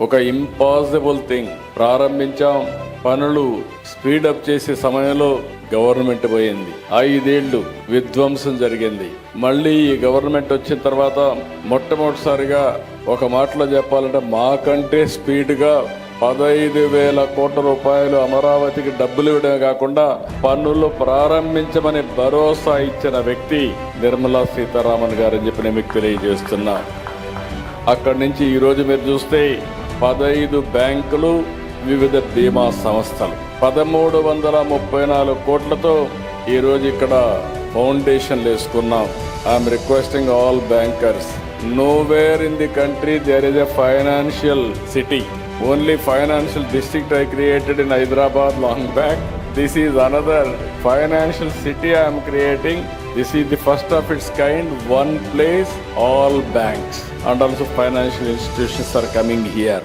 ఒక impossible thing ప్రారంభించాం. పనులు స్పీడప్ చేసే సమయంలో గవర్నమెంట్ పోయింది. ఐదేళ్ళు విధ్వంసం జరిగింది. మళ్ళీ ఈ గవర్నమెంట్ వచ్చిన తర్వాత మొట్టమొదటిసారిగా ఒక మాటలో చెప్పాలంటే మాకంటే స్పీడ్గా పదహైదు వేల కోట్ల రూపాయలు అమరావతికి డబ్బులు ఇవ్వడమే కాకుండా పన్నులు ప్రారంభించమని భరోసా ఇచ్చిన వ్యక్తి నిర్మలా సీతారామన్ గారని చెప్పి నేను మీకు తెలియజేస్తున్నా. అక్కడి నుంచి ఈరోజు మీరు చూస్తే పదహైదు బ్యాంకులు వివిధ బీమా సంస్థలు. పదమూడు వందల ముప్పై నాలుగు కోట్లతో ఈరోజు ఇక్కడ ఫౌండేషన్లు వేసుకున్నాం I'm requesting all bankers nowhere in the country there is a financial city only financial district I created in Hyderabad long back this is another financial city I'm creating This is the first of its kind, one place, all banks and also financial institutions are coming here.